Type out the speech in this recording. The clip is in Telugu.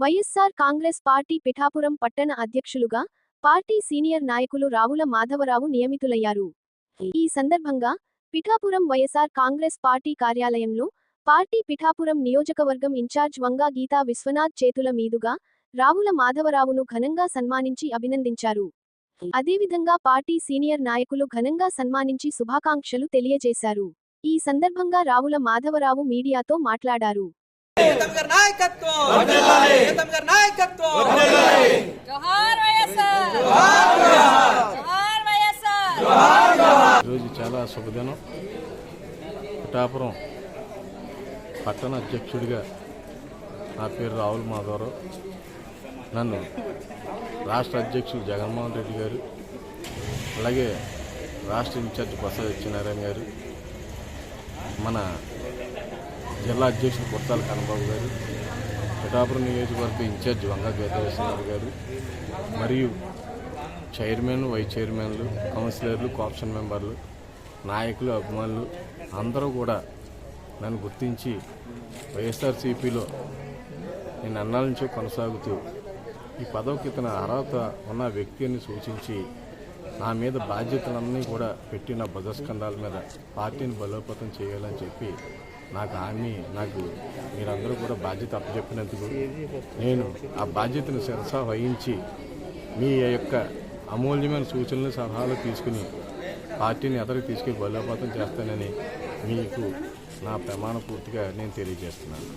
వైఎస్సార్ కాంగ్రెస్ పార్టీ పిఠాపురం పట్టణ అధ్యక్షులుగా పార్టీ సీనియర్ నాయకులు రావుల మాధవరావు నియమితులయ్యారు. ఈ సందర్భంగా పిఠాపురం వైఎస్సార్ కాంగ్రెస్ పార్టీ కార్యాలయంలో పార్టీ పిఠాపురం నియోజకవర్గం ఇన్ఛార్జ్ వంగా గీతా విశ్వనాథ్ చేతుల మీదుగా రావుల మాధవరావును ఘనంగా సన్మానించి అభినందించారు. అదేవిధంగా పార్టీ సీనియర్ నాయకులు ఘనంగా సన్మానించి శుభాకాంక్షలు తెలియజేశారు. ఈ సందర్భంగా రావుల మాధవరావు మీడియాతో మాట్లాడారు. నాయకత్వం! ప్రీతం గారి నాయకత్వం. వైఎస్ఆర్. ఈరోజు చాలా శుభదినం. పిఠాపురం పట్టణ అధ్యక్షుడిగా నా పేరు రావుల మాధవరావు. నన్ను రాష్ట్ర అధ్యక్షుడు జగన్మోహన్ రెడ్డి గారు అలాగే రాష్ట్ర ఇన్ఛార్జ్ బసవ సత్యనారాయణ గారు మన జిల్లా అధ్యక్షుడు కొట్టాల కన్నబాబు గారు పిఠాపురం నియోజకవర్గ ఇన్ఛార్జ్ వంగా గీతావేశ్వరరావు గారు మరియు చైర్మన్ వైస్ చైర్మన్లు కౌన్సిలర్లు కాప్షన్ మెంబర్లు నాయకులు అభిమానులు అందరూ కూడా నన్ను గుర్తించి వైఎస్ఆర్సీపీలో నేను అన్నాల నుంచే కొనసాగుతూ ఈ పదవికి ఇతను అర్హత ఉన్న వ్యక్తిని సూచించి నా మీద బాధ్యతలన్నీ కూడా పెట్టి నా భుజస్కంధాల మీద పార్టీని బలోపేతం చేయాలని చెప్పి నాకు హామీ నాకు మీరందరూ కూడా బాధ్యత అప్పచెప్పినందుకు నేను ఆ బాధ్యతను శిరసా వహించి మీ యొక్క అమూల్యమైన సూచనలు సలహాలు తీసుకుని పార్టీని ఎదరికి తీసుకెళ్ళి బలోపేతం చేస్తానని మీకు నా ప్రమాణ పూర్తిగా నేను తెలియజేస్తున్నాను.